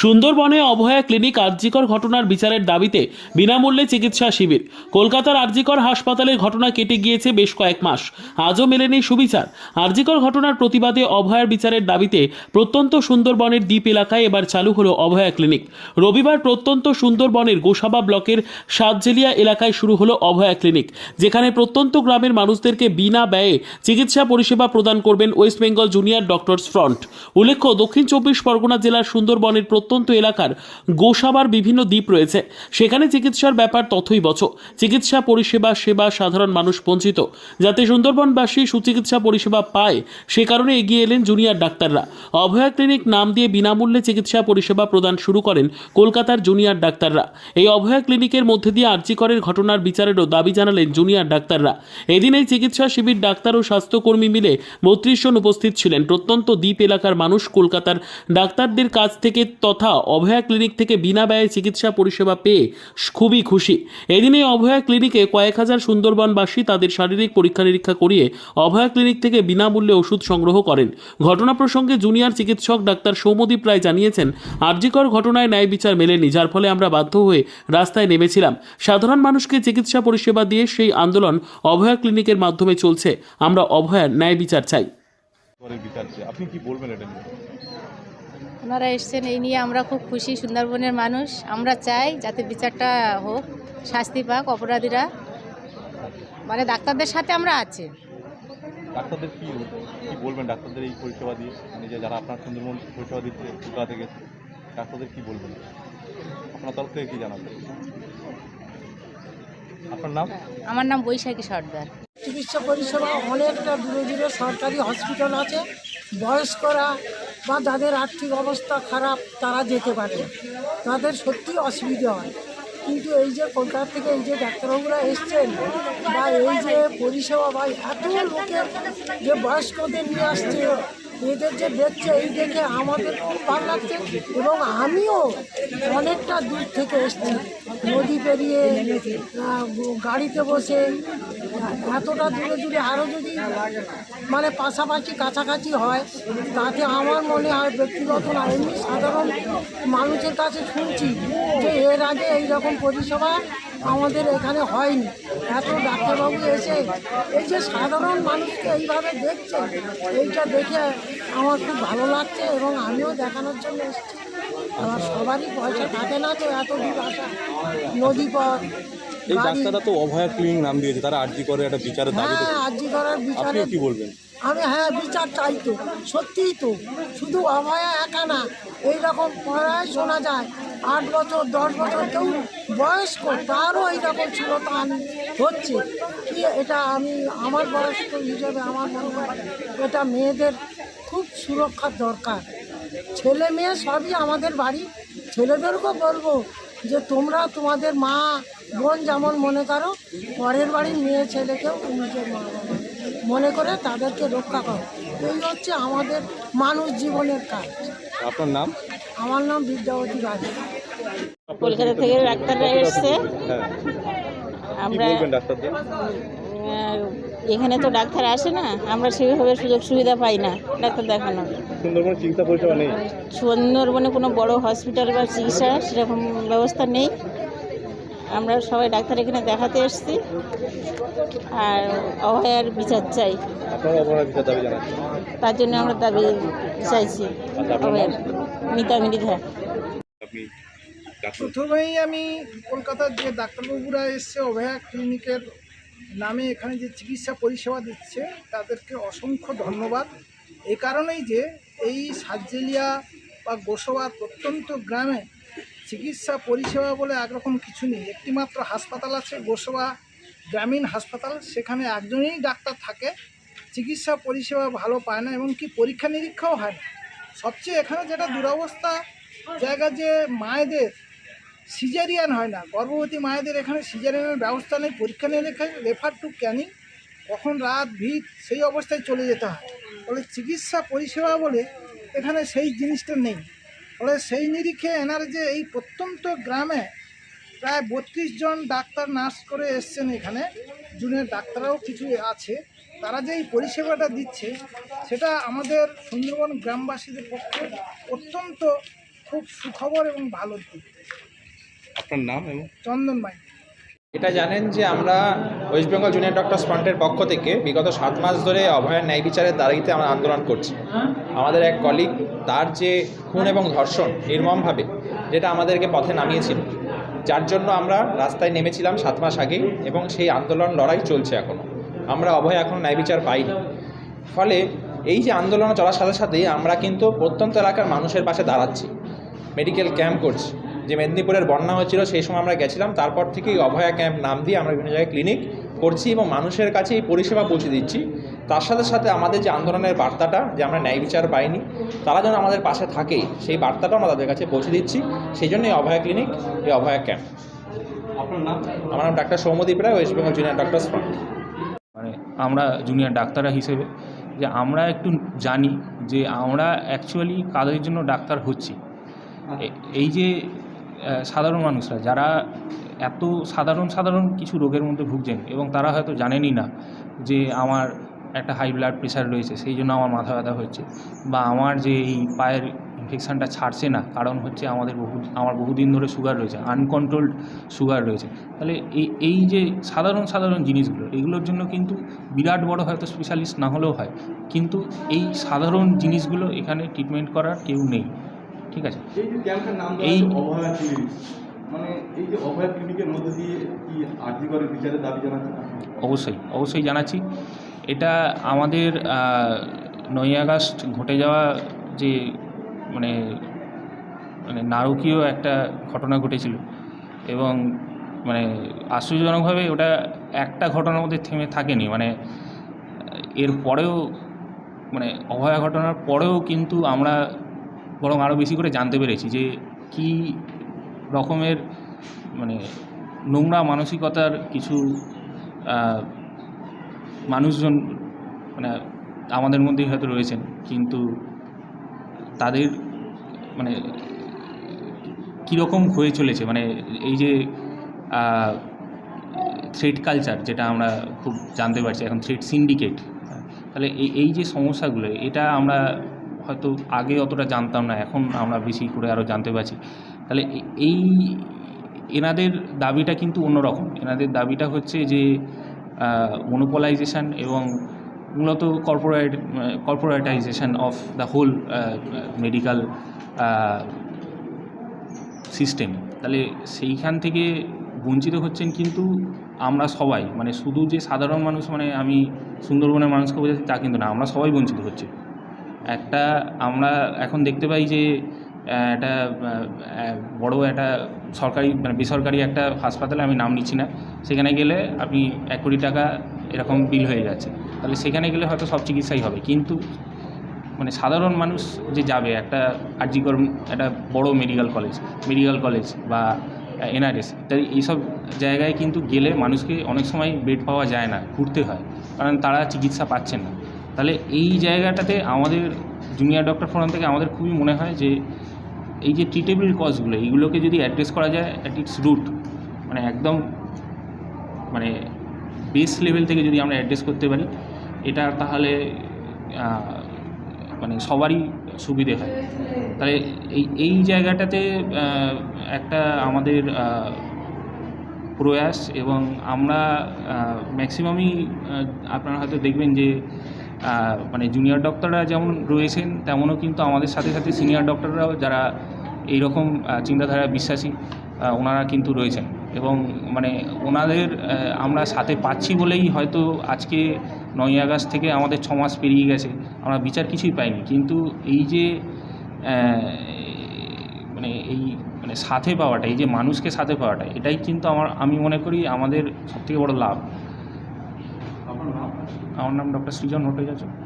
সুন্দরবনে অভয়া ক্লিনিক আর্জিকর ঘটনার বিচারের দাবিতে বিনামূল্যে চিকিৎসা শিবির। কলকাতার আর্জিকর হাসপাতালের ঘটনা কেটে গিয়েছে বেশ কয়েক মাস। আজও মেলেনি সুবিচার। আর্জিকর ঘটনার প্রতিবাদে অভয়ার বিচারের দাবিতে প্রত্যন্ত সুন্দরবনের দ্বীপ এলাকায় এবার চালু হলো অভয়া ক্লিনিক। রবিবার প্রত্যন্ত সুন্দরবনের গোসাবা ব্লকের সাতজেলিয়া এলাকায় শুরু হলো অভয়া ক্লিনিক, যেখানে প্রত্যন্ত গ্রামের মানুষদেরকে বিনা ব্যয়ে চিকিৎসা পরিষেবা প্রদান করবেন West Bengal junior doctors front. উল্লেখ্য, দক্ষিণ চব্বিশ পরগনা জেলার সুন্দরবনের প্রত্যন্ত এলাকার গোসাবার বিভিন্ন দ্বীপ রয়েছে। সেখানে চিকিৎসার ব্যাপার তথই বচ চিকিৎসা পরিষেবা সেবা সাধারণ মানুষ বঞ্চিত। যাতে সুন্দরবনবাসী সুচিকিৎসা পরিষেবা পায়, সে কারণে এগিয়ে এলেন জুনিয়র ডাক্তাররা। অভয়া ক্লিনিক নাম দিয়ে বিনামূল্যে চিকিৎসা পরিষেবা প্রদান শুরু করেন কলকাতার জুনিয়র ডাক্তাররা। এই অভয়া ক্লিনিকের মধ্যে দিয়ে আর্জিকরের ঘটনার বিচারেরও দাবি জানালেন জুনিয়র ডাক্তাররা। এদিন এই চিকিৎসা শিবির ডাক্তার ও স্বাস্থ্যকর্মী মিলে বত্রিশ জন উপস্থিত ছিলেন। প্রত্যন্ত দ্বীপ এলাকার মানুষ কলকাতার ডাক্তারদের কাছ থেকে তথা অভয়া ক্লিনিক থেকে বিনা ব্যয়ে চিকিৎসা পরিষেবা পেয়ে খুবই খুশি। এদিন অভয়া ক্লিনিকে কয়েক হাজার সুন্দরবনবাসী তাদের শারীরিক পরীক্ষা নিরীক্ষা করিয়ে অভয়া ক্লিনিক থেকে বিনামূল্যে ওষুধ সংগ্রহ করেন। ঘটনা প্রসঙ্গে জুনিয়র চিকিৎসক ডাক্তার সৌমদীপ রায় জানিয়েছেন আর্জিকর ঘটনায় ন্যায় বিচার মেলেনি, যার ফলে আমরা বাধ্য হয়ে রাস্তায় নেমেছিলাম। সাধারণ মানুষকে চিকিৎসা পরিষেবা দিয়ে সেই আন্দোলন অভয়া ক্লিনিকের মাধ্যমে চলছে। আমরা অভয়ার ন্যায় বিচার চাই। আপনি কি বলবেন এটা ওনারা এসছেন এই নিয়ে আমরা খুব খুশি সুন্দরবনের মানুষ। আমরা চাই যাতে বিচারটা হোক শাস্তি পাক অপরাধীরা। মানে ডাক্তারদের সাথে আমরা আছি। ডাক্তারদের কি কি বলবেন ডাক্তারদের এই পরিষেবা দিয়ে? মানে যে যারা আপনার সুন্দরবন পরিষেবা দিচ্ছে কলকাতা থেকে ডাক্তারদের কি বলবেন? আপনার তরফ থেকে কি জানাবেন? আপনার নাম? আমার নাম বৈশাখী সর্দার। চিকিৎসা পরিষেবা অনেকটা দূরে দূরে সরকারি হসপিটাল আছে। বয়স্করা বা যাদের আর্থিক অবস্থা খারাপ, তারা যেতে পারে। তাদের সত্যি অসুবিধা হয়। কিন্তু এই যে কলকাতা থেকে এই যে ডাক্তারবাবুরা এসছেন বা এই যে পরিষেবা বা এত লোকের যে বয়স্কদের নিয়ে আসছে, এদের যে দেখছে, এই দেখে আমাদের খুব ভালো লাগছে এবং আমিও অনেকটা দূর থেকে এসেছি। নদী পেরিয়ে গাড়িতে বসে, এতটা দূরে দূরে আরও যদি মানে পাশাপাশি কাছাকাছি হয়, তাতে আমার মনে হয় ব্যক্তিগত না, এমনি সাধারণ মানুষের কাছে শুনছি যে এর আগে এই রকম পরিষেবা আমাদের এখানে হয়নি। এত ডাক্তারবাবু এসে, এই যে সাধারণ মানুষকে এইভাবে দেখছে, এইটা দেখে আমার খুব ভালো লাগছে এবং আমিও দেখানোর জন্য এসেছি। আমার সবারই পয়সা থাকে না তো এত দূর আসা নদী পথ এই ডাক্তাররা তো অভয়া ক্লিনিক নাম দিয়েছে তারা আর্জি করে একটা বিচারের দাবি হ্যাঁ আর্জি করার বিচারে আপনি কি বলবেন? আমি হ্যাঁ বিচার চাই তো সত্যিই তো। শুধু অভয়া একা না এইরকম পড়ায় শোনা যায় আট বছর দশ বছর কেউ বয়স্ক তারও এইরকম ছিল তা আমি হচ্ছে। কি এটা আমি আমার বয়স্ক হিসেবে আমার মনে হয় এটা মেয়েদের খুব সুরক্ষার দরকার। ছেলে মেয়ে সবই আমাদের বাড়ি। ছেলেদেরকেও বলব যে তোমরা তোমাদের মা বোন যেমন মনে করো পরের বাড়ির মেয়ে ছেলেকেও নিজের মা বাবা মনে করে তাদেরকে রক্ষা করো। এই হচ্ছে আমাদের মানুষ জীবনের কাজ। আপনার নাম? আমার নাম বিদ্যাবতী রাজা কলকাতা থেকে ডাক্তাররা এসছে। হ্যাঁ। আমরা এখানে তো ডাক্তার আসে না আমরা সেভাবে সুযোগ সুবিধা পাই না ডাক্তার দেখানোর। সুন্দরবন চিকিৎসা পরিষেবা নেই? সুন্দরবনে কোনো বড় হসপিটাল বা চিকিৎসা সেরকম ব্যবস্থা নেই। আমরা সবাই ডাক্তার এখানে দেখাতে এসেছি আর অভয়ার বিচার চাই। তার জন্য আমরা দাবি চাইছি আচ্ছা, অভয়ার। মিতা মৃধা প্রথমেই আমি কলকাতার যে ডাক্তারবাবুরা এসছে অভয়া ক্লিনিকের নামে এখানে যে চিকিৎসা পরিষেবা দিচ্ছে, তাদেরকে অসংখ্য ধন্যবাদ। এই কারণেই যে এই সার্জেলিয়া বা গোসবার প্রত্যন্ত গ্রামে চিকিৎসা পরিষেবা বলে একরকম কিছু নেই। একটিমাত্র হাসপাতাল আছে, গোসবা গ্রামীণ হাসপাতাল। সেখানে একজনই ডাক্তার থাকে, চিকিৎসা পরিষেবা ভালো পায় না এবং কি পরীক্ষা নিরীক্ষাও হয় না। সবচেয়ে এখানে যেটা দুরবস্থা, জায়গা যে মায়েদের সিজারিয়ান হয় না। গর্ভবতী মায়েদের এখানে সিজারিয়ানের ব্যবস্থা নেই, পরীক্ষা নিরীক্ষা রেফার টু ক্যানিং কখন রাত ভিড় সেই অবস্থায় চলে যেতে হয়। ফলে চিকিৎসা পরিষেবা বলে এখানে সেই জিনিসটা নেই। ফলে সেই নিরিখে এনার যে এই প্রত্যন্ত গ্রামে প্রায় বত্রিশ জন ডাক্তার, নার্স করে এসছেন এখানে। জুনিয়র ডাক্তাররাও কিছু আছে। তারা যে এই পরিষেবাটা দিচ্ছে, সেটা আমাদের সুন্দরবন গ্রামবাসীদের পক্ষে অত্যন্ত খুব সুখবর এবং ভালো দিক। আপনার নাম এবং? চন্দন মাই এটা জানেন যে আমরা ওয়েস্ট বেঙ্গল জুনিয়র ডক্টরস ফ্রন্টের পক্ষ থেকে বিগত সাত মাস ধরে অভয়ার ন্যায় বিচারের দাঁড়িতে আমরা আন্দোলন করছি। আমাদের এক কলিগ তার যে খুন এবং ধর্ষণ নির্মমভাবে যেটা আমাদেরকে পথে নামিয়েছিল যার জন্য আমরা রাস্তায় নেমেছিলাম সাত মাস আগে এবং সেই আন্দোলন লড়াই চলছে এখনও আমরা অভয় এখন ন্যায় বিচার পাইনি। ফলে এই যে আন্দোলন চলার সাথে সাথেই আমরা কিন্তু প্রত্যন্ত এলাকার মানুষের পাশে দাঁড়াচ্ছি মেডিকেল ক্যাম্প করছি। যে মেদিনীপুরের বন্যা হয়েছিল সেই সময় আমরা গেছিলাম। তারপর থেকেই অভয়া ক্যাম্প নাম দিয়ে আমরা বিভিন্ন জায়গায় ক্লিনিক করছি এবং মানুষের কাছে এই পরিষেবা পৌঁছে দিচ্ছি। তার সাথে সাথে আমাদের যে আন্দোলনের বার্তাটা যে আমরা ন্যায় বিচার পাইনি তারা যেন আমাদের পাশে থাকে সেই বার্তাটাও আমরা তাদের কাছে পৌঁছে দিচ্ছি। সেই জন্য এই অভয়া ক্লিনিক এই অভয়া ক্যাম্প। আপনার নাম? আমার নাম doctor Soumadip Roy West Bengal junior doctor front মানে আমরা জুনিয়র ডাক্তাররা হিসেবে যে আমরা একটু জানি যে আমরা অ্যাকচুয়ালি কাদের জন্য ডাক্তার হচ্ছি। এই যে সাধারণ মানুষরা, যারা এত সাধারণ সাধারণ কিছু রোগের মধ্যে ভুগছেন এবং তারা হয়তো জানেনই না যে আমার একটা হাই ব্লাড প্রেশার রয়েছে, সেই জন্য আমার মাথা ব্যথা হচ্ছে বা আমার যে এই পায়ের ইনফেকশানটা ছাড়ছে না, কারণ হচ্ছে আমাদের বহু, আমার বহুদিন ধরে সুগার রয়েছে আনকন্ট্রোলড সুগার রয়েছে। তাহলে এই এই যে সাধারণ সাধারণ জিনিসগুলো, এগুলোর জন্য কিন্তু বিরাট বড় হয়তো স্পেশালিস্ট না হলেও হয়, কিন্তু এই সাধারণ জিনিসগুলো এখানে ট্রিটমেন্ট করার কেউ নেই। ঠিক আছে? এই মানে এই যে অভয়া ক্লিনিকের মধ্যে দিয়ে কি আর্জি করে বিচারের দাবি জানাচ্ছেন অবশ্যই অবশ্যই জানাচ্ছি। এটা আমাদের নয় আগস্ট ঘটে যাওয়া যে মানে মানে নারকীয় একটা ঘটনা ঘটেছিল এবং মানে আশ্চর্যজনকভাবে ওটা একটা ঘটনার মধ্যে থেমে থাকেনি। মানে এর পরেও মানে অভয়া ঘটনার পরেও কিন্তু আমরা বরং আরও বেশি করে জানতে পেরেছি যে কী রকমের মানে নোংরা মানসিকতার কিছু মানুষজন মানে আমাদের মধ্যেই হয়তো রয়েছেন, কিন্তু তাদের মানে কীরকম হয়ে চলেছে? মানে এই যে থ্রেড কালচার যেটা আমরা খুব জানতে পারছি, এখন থ্রেড সিন্ডিকেট তাহলে এই যে সমস্যাগুলো, এটা আমরা হয়তো আগে অতটা জানতাম না, এখন আমরা বেশি করে আরও জানতে পারছি। তাহলে এই এনাদের দাবিটা কিন্তু অন্যরকম। এনাদের দাবিটা হচ্ছে যে মনোপলাইজেশন এবং মূলত corporate corporatization of the whole medical system তাহলে সেইখান থেকে বঞ্চিত হচ্ছেন কিন্তু আমরা সবাই। মানে শুধু যে সাধারণ মানুষ মানে আমি সুন্দরবনের মানুষকে বোঝাচ্ছি তা কিন্তু না, আমরা সবাই বঞ্চিত হচ্ছে। একটা আমরা এখন দেখতে পাই যে একটা বড় একটা সরকারি মানে বেসরকারি একটা হাসপাতালে আমি নাম নিচ্ছি না, সেখানে গেলে আপনি এক কোটি টাকা এরকম বিল হয়ে যাচ্ছে। তাহলে সেখানে গেলে হয়তো সব চিকিৎসাই হবে। কিন্তু মানে সাধারণ মানুষ যে যাবে, একটা আর্জিকর, একটা বড় মেডিকেল কলেজ মেডিকেল কলেজ বা এনআরএস তাই এইসব জায়গায় কিন্তু গেলে মানুষকে অনেক সময় বেড পাওয়া যায় না, ঘুরতে হয়। কারণ তারা চিকিৎসা পাচ্ছেন না। তাহলে এই জায়গাটাতে আমাদের জুনিয়র ডক্টর ফোরাম থেকে আমাদের খুবই মনে হয় যে এই যে ট্রিটেবল কজগুলো এইগুলোকে যদি অ্যাড্রেস করা যায় অ্যাট ইটস রুট মানে একদম মানে বেস লেভেল থেকে যদি আমরা অ্যাড্রেস করতে পারি, এটা তাহলে মানে সবারই সুবিধে হয়। তাহলে এই এই জায়গাটাতে একটা আমাদের প্রয়াস এবং আমরা ম্যাক্সিমামই আপনারা হয়তো দেখবেন যে মানে জুনিয়র ডক্টররা যেমন রয়েছেন তেমনও কিন্তু আমাদের সাথে সাথে সিনিয়র ডক্টররাও যারা এইরকম আহ, চিন্তাধারায় বিশ্বাসী ওনারা কিন্তু রয়েছেন। এবং মানে ওনাদের আমরা সাথে পাচ্ছি বলেই হয়তো আজকে নয় আগস্ট থেকে আমাদের ছ মাস পেরিয়ে গেছে আমরা বিচার কিছুই পাইনি। কিন্তু এই যে মানে এই মানে সাথে পাওয়াটা এই যে মানুষকে সাথে পাওয়াটা এটাই কিন্তু আমার আমি মনে করি আমাদের সবথেকে বড় লাভ। আমার নাম ডক্টর সৃজন ভট্টাচার্য।